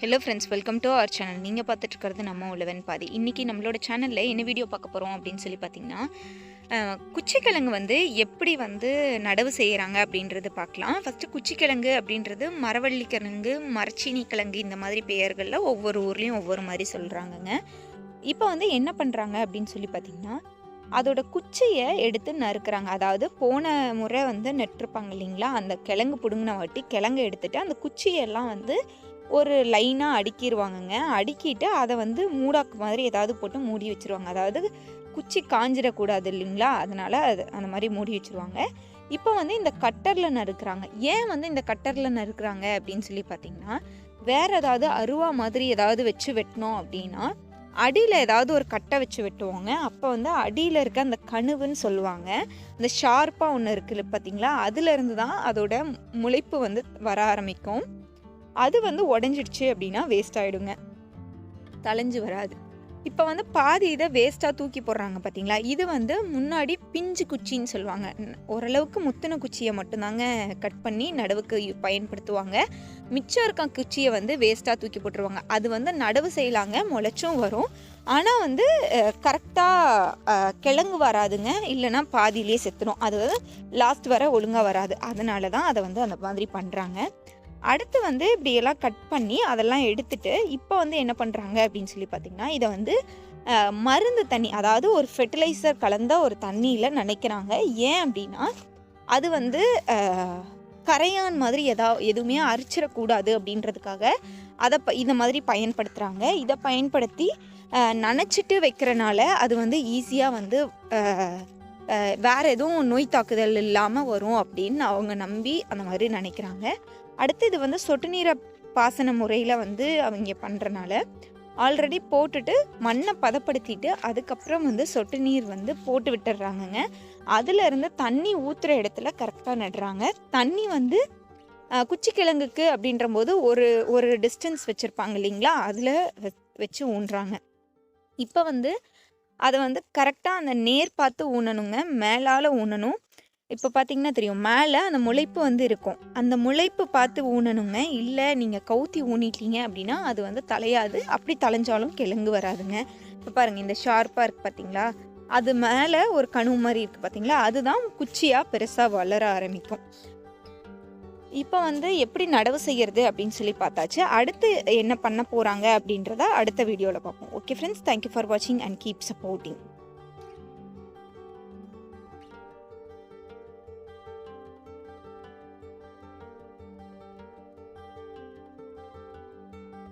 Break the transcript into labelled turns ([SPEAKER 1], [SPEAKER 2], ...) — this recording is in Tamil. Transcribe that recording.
[SPEAKER 1] Hello friends welcome to our channel நீங்கள் பார்த்துட்டு இருக்கிறது நம்ம உழவன் பாதி. இன்றைக்கி நம்மளோட சேனலில் என்ன வீடியோ பார்க்க போகிறோம் அப்படின்னு சொல்லி பார்த்தீங்கன்னா குச்சிக்கிழங்கு வந்து எப்படி வந்து நடவு செய்கிறாங்க அப்படின்றது பார்க்கலாம். ஃபஸ்ட்டு குச்சிக்கிழங்கு அப்படின்றது மரவள்ளி கிழங்கு மரச்சீனி கிழங்கு இந்த மாதிரி பெயர்களில் ஒவ்வொரு ஊர்லேயும் ஒவ்வொரு மாதிரி சொல்கிறாங்கங்க இப்போ வந்து என்ன பண்ணுறாங்க அப்படின்னு சொல்லி பார்த்தீங்கன்னா அதோட குச்சியை எடுத்து நறுக்கிறாங்க. அதாவது போன முறை வந்து நெட்டிருப்பாங்க இல்லைங்களா? அந்த கிழங்கு பிடுங்கின வாட்டி கிழங்கு எடுத்துகிட்டு அந்த குச்சியெல்லாம் வந்து ஒரு லைனாக அடுக்கிடுவாங்கங்க அடுக்கிட்டு அதை வந்து மூடாக்கு மாதிரி ஏதாவது போட்டு மூடி வச்சிருவாங்க. அதாவது குச்சி காஞ்சிடக்கூடாது இல்லைங்களா? அதனால் அது அந்த மாதிரி மூடி வச்சிருவாங்க. இப்போ வந்து இந்த கட்டரில் நறுக்கிறாங்க. ஏன் வந்து இந்த கட்டரில் நறுக்கிறாங்க அப்படின்னு சொல்லி பார்த்தீங்கன்னா வேறு ஏதாவது அருவா மாதிரி ஏதாவது வச்சு வெட்டினோம் அப்படின்னா அடியில் ஏதாவது ஒரு கட்டை வச்சு வெட்டுவாங்க. அப்போ வந்து அடியில் இருக்க அந்த கணுவுன்னு சொல்லுவாங்க. அந்த ஷார்ப்பாக ஒன்று இருக்குது பார்த்தீங்களா அதுலேருந்து தான் அதோட முளைப்பு வந்து வர ஆரம்பிக்கும். அது வந்து உடஞ்சிடுச்சு அப்படின்னா வேஸ்ட் ஆகிடுங்க தலைஞ்சு வராது. இப்போ வந்து பாதி இதை வேஸ்ட்டாக தூக்கி போடுறாங்க பார்த்தீங்களா இது வந்து முன்னாடி பிஞ்சு குச்சின்னு சொல்லுவாங்க. ஓரளவுக்கு முத்தின குச்சியை மட்டும்தாங்க கட் பண்ணி நடவுக்கு பயன்படுத்துவாங்க. மிச்சம் இருக்க குச்சியை வந்து வேஸ்ட்டாக தூக்கி போட்டுருவாங்க. அது வந்து நடவு செய்யலாங்க முளைச்சும் வரும். ஆனால் வந்து கரெக்டாக கிழங்கு வராதுங்க. இல்லைன்னா பாதியிலே செத்துடும் அது லாஸ்ட் வர ஒழுங்காக வராது. அதனால தான் அதை வந்து அந்த மாதிரி பண்ணுறாங்க அடுத்து வந்து இப்படியெல்லாம் கட் பண்ணி அதெல்லாம் எடுத்துட்டு இப்போ வந்து என்ன பண்ணுறாங்க அப்படின்னு சொல்லி பார்த்தீங்கன்னா இதை வந்து மருந்து தண்ணி அதாவது ஒரு ஃபெர்டிலைசர் கலந்த ஒரு தண்ணியில் நினைக்கிறாங்க. ஏன் அப்படின்னா அது வந்து கரையான் மாதிரி எதா எதுவுமே அரிச்சிடக்கூடாது அப்படின்றதுக்காக அதை ப இந்த மாதிரி பயன்படுத்துகிறாங்க இதை பயன்படுத்தி நினச்சிட்டு நனைச்சிட்டு வைக்கிறனால அது வந்து ஈஸியாக வந்து வேறு எதுவும் நோய் தாக்குதல் இல்லாமல் வரும் அப்படின்னு அவங்க நம்பி அந்த மாதிரி நினைக்கிறாங்க. அடுத்து இது வந்து சொட்டு நீரை பாசன முறையில் வந்து அவங்க பண்ணுறனால ஆல்ரெடி போட்டுட்டு மண்ணை பதப்படுத்திட்டு அதுக்கப்புறம் வந்து சொட்டு நீர் வந்து போட்டு விட்டுடுறாங்கங்க அதுலேருந்து தண்ணி ஊற்றுற இடத்துல கரெக்டாக நடுறாங்க. தண்ணி வந்து குச்சிக்கிழங்குக்கு அப்படின்ற போது ஒரு ஒரு டிஸ்டன்ஸ் வச்சுருப்பாங்க இல்லைங்களா? அதில் வச்சு ஊன்றாங்க. இப்போ வந்து அதை வந்து கரெக்டாக அந்த நேர் பார்த்து ஊனணுங்க. மேலால் ஊனணும். இப்போ பார்த்தீங்கன்னா தெரியும். மேலே அந்த முளைப்பு வந்து இருக்கும். அந்த முளைப்பு பார்த்து ஊனணுங்க. இல்லை நீங்கள் கவுத்தி ஊனிட்டீங்க அப்படின்னா அது வந்து தலையாது. அப்படி தலைஞ்சாலும் கிழங்கு வராதுங்க. இப்போ பாருங்கள் இந்த ஷார்ப்பாக இருக்குது பார்த்தீங்களா அது மேலே ஒரு கணு மாதிரி இருக்குது பார்த்தீங்களா அதுதான் குச்சியாக பெருசாக வளர ஆரம்பிக்கும். இப்போ வந்து எப்படி நடவு செய்கிறது அப்படின்னு சொல்லி பார்த்தாச்சு. அடுத்து என்ன பண்ண போகிறாங்க அப்படின்றத அடுத்த வீடியோவில் பார்ப்போம். Okay friends thank you for வாட்சிங் அண்ட் கீப் சப்போர்ட்டிங்